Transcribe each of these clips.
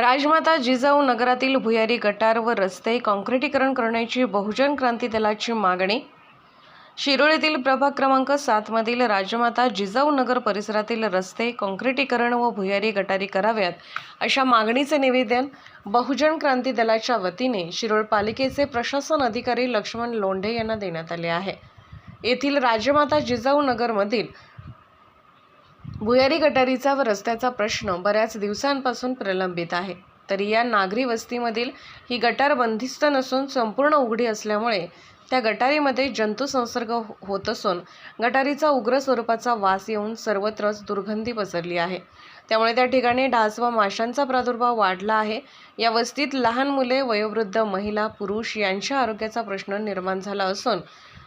राजमाता जिजाऊ नगरातील भुयारी गटार व रस्ते काँक्रिटीकरण करण्याची बहुजन क्रांती दलाची मागणी. शिरोळीतील प्रभाग क्रमांक सातमधील राजमाता जिजाऊ नगर परिसरातील रस्ते काँक्रिटीकरण व भुयारी गटारी कराव्यात अशा मागणीचे निवेदन बहुजन क्रांती दलाच्या वतीने शिरोळ पालिकेचे प्रशासन अधिकारी लक्ष्मण लोंढे यांना देण्यात आले आहे. येथील राजमाता जिजाऊ नगरमधील भुयारी गटारीचा व रस्त्याचा प्रश्न बऱ्याच दिवसांपासून प्रलंबित आहे. तरी या नागरी वस्तीमधील ही गटार बंदिस्त नसून संपूर्ण उघडी असल्यामुळे त्या गटारीमध्ये जंतुसंसर्ग हो- होत असून गटारीचा उग्र स्वरूपाचा वास येऊन सर्वत्रच दुर्गंधी पसरली आहे. त्यामुळे त्या ठिकाणी डास व माशांचा प्रादुर्भाव वाढला आहे. या वस्तीत लहान मुले वयोवृद्ध महिला पुरुष यांच्या आरोग्याचा प्रश्न निर्माण झाला असून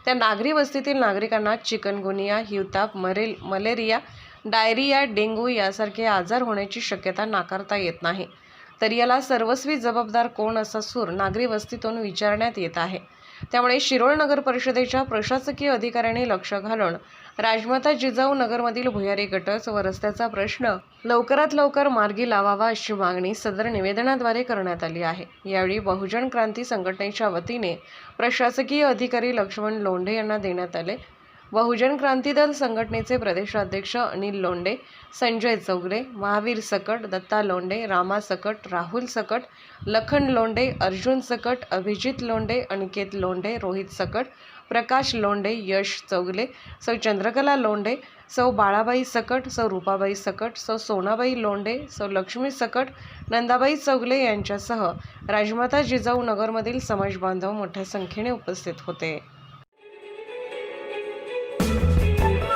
त्या नागरी वस्तीतील नागरिकांना चिकनगुनिया हिवताप मरेल मलेरिया डायरिया डेंग्यू यासारखे आजार होण्याची शक्यता नाकारता येत नाही. तर याला सर्वस्वी जबाबदार कोण असा सूर नागरी वस्तीतून विचारण्यात येत आहे. त्यामुळे शिरोळ नगर परिषदेच्या प्रशासकीय अधिकाऱ्यांनी लक्ष घालून राजमाता जिजाऊ नगरमधील भुयारी गटर्स व रस्त्याचा प्रश्न लवकरात लवकर मार्गी लावावा अशी मागणी सदर निवेदनाद्वारे करण्यात आली आहे. यावेळी बहुजन क्रांती संघटनेच्या वतीने प्रशासकीय अधिकारी लक्ष्मण लोंढे यांना देण्यात आले. बहुजन क्रांती दल संघटनेचे प्रदेशाध्यक्ष अनिल लोंडे संजय चौगले महावीर सकट दत्ता लोंडे रामा सकट राहुल सकट लखन लोंडे अर्जुन सकट अभिजित लोंडे अनिकेत लोंडे रोहित सकट प्रकाश लोंडे यश चौगले सौ चंद्रकला लोंडे सौ बाळाबाई सकट सौ रूपाबाई सकट सौ सोनाबाई लोंडे सौ लक्ष्मी सकट नंदाबाई चौगले यांच्यासह राजमाता जिजाऊ नगरमधील समाजबांधव मोठ्या संख्येने उपस्थित होते.